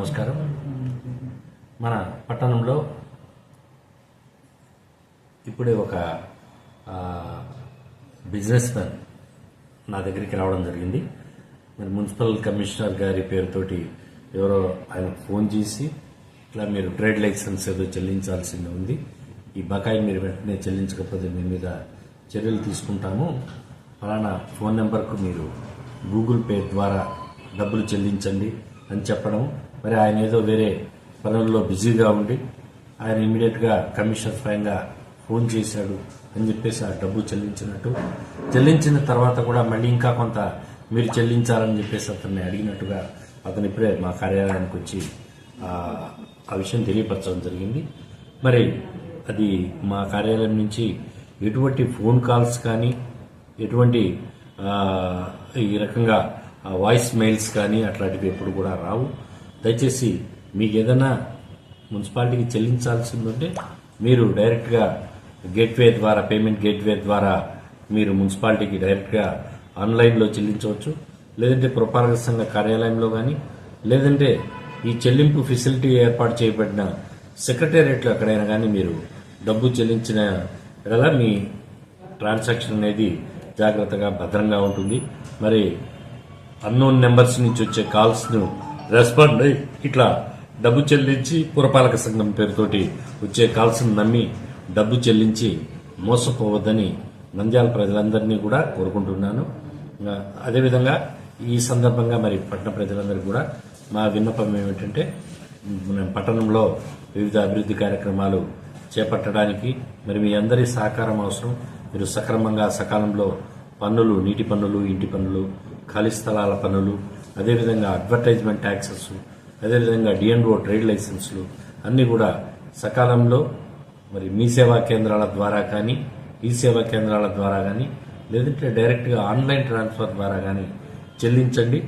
నమస్కారం. మన పట్టణంలో ఇప్పుడే ఒక బిజినెస్ మ్యాన్ నా దగ్గరికి రావడం జరిగింది. మరి మున్సిపల్ కమిషనర్ గారి పేరుతోటి ఎవరో ఆయన ఫోన్ చేసి ఇట్లా మీరు ట్రేడ్ లైసెన్స్ ఏదో చెల్లించాల్సింది ఉంది. ఈ బకాయి మీరు వెంటనే చెల్లించకపోతే మీ మీద చర్యలు తీసుకుంటాము. ఫలానా ఫోన్ నెంబర్కు మీరు గూగుల్ పే ద్వారా డబ్బులు చెల్లించండి. అని చెప్పడం. మరి ఆయన ఏదో వేరే పనుల్లో బిజీగా ఉండి ఆయన ఇమీడియట్గా కమిషనర్ స్వయంగా ఫోన్ చేశాడు అని చెప్పేసి ఆ డబ్బు చెల్లించినట్టు. చెల్లించిన తర్వాత కూడా మళ్ళీ ఇంకా కొంత మీరు చెల్లించాలని చెప్పేసి అతన్ని అడిగినట్టుగా అతను ఇప్పుడే మా కార్యాలయానికి వచ్చి ఆ విషయం తెలియపరచడం జరిగింది. మరి అది మా కార్యాలయం నుంచి ఎటువంటి ఫోన్ కాల్స్ కానీ ఎటువంటి ఈ రకంగా వాయిస్ మెయిల్స్ కానీ అట్లాంటివి ఎప్పుడు కూడా రావు. దయచేసి మీకు ఏదైనా మున్సిపాలిటీకి చెల్లించాల్సిందంటే మీరు డైరెక్ట్గా గేట్వే ద్వారా పేమెంట్ గేట్వే ద్వారా మీరు మున్సిపాలిటీకి డైరెక్ట్గా ఆన్లైన్లో చెల్లించవచ్చు. లేదంటే పురపాలక సంఘ కార్యాలయంలో కానీ లేదంటే ఈ చెల్లింపు ఫెసిలిటీ ఏర్పాటు చేయబడిన సెక్రటేరియట్లో ఎక్కడైనా కానీ మీరు డబ్బు చెల్లించిన గల మీ ట్రాన్సాక్షన్ అనేది జాగ్రత్తగా భద్రంగా ఉంటుంది. మరి అన్నోన్ నెంబర్స్ నుంచి వచ్చే కాల్స్ను రెస్పాండ్ అయ్యి ఇట్లా డబ్బు చెల్లించి పురపాలక సంఘం పేరుతోటి వచ్చే కాల్స్ నమ్మి డబ్బు చెల్లించి మోసపోవద్దని నంద్యాల ప్రజలందరినీ కూడా కోరుకుంటున్నాను. అదేవిధంగా ఈ సందర్భంగా మరి పట్టణ ప్రజలందరికీ కూడా మా విన్నపం ఏమిటంటే పట్టణంలో వివిధ అభివృద్ధి కార్యక్రమాలు చేపట్టడానికి మరి మీ అందరి సహకారం అవసరం. మీరు సక్రమంగా సకాలంలో పన్నులు నీటి పన్నులు ఇంటి పన్నులు ఖాళీ స్థలాల పనులు అదేవిధంగా అడ్వర్టైజ్మెంట్ ట్యాక్సెస్ అదేవిధంగా డిఎన్ఓ ట్రేడ్ లైసెన్సులు అన్నీ కూడా సకాలంలో మరి మీ సేవా కేంద్రాల ద్వారా కానీ ఈ సేవా కేంద్రాల ద్వారా కానీ లేదంటే డైరెక్ట్గా ఆన్లైన్ ట్రాన్స్ఫర్ ద్వారా కానీ చెల్లించండి.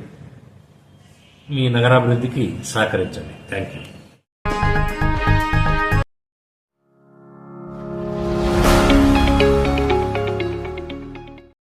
మీ నగరాభివృద్ధికి సహకరించండి. Thank you.